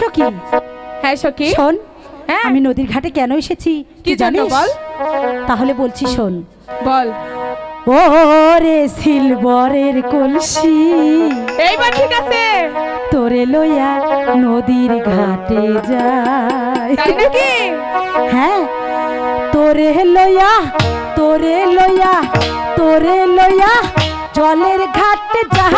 সখি হ্যাঁ সখি শোন হ্যাঁ। আমি নদীর ঘাটে কেন এসেছি কি বল? তাহলে বলছি শোন। বল। ওরে সিলবরের কলসি এইবার ঠিক আছে। তোরে লইয়া নদীর ঘাটে যায় হ্যাঁ তোরে লইয়া তোরে লইয়া তোরে লইয়া জলের ঘাটে যায়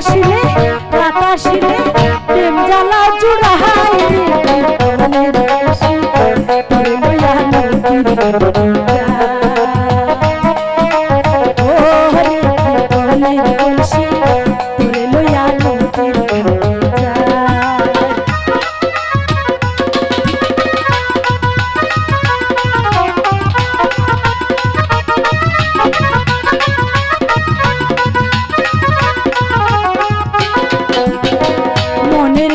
আসিলে রাত আসিলে প্রেম জ্বালা চুড়াহাই রে।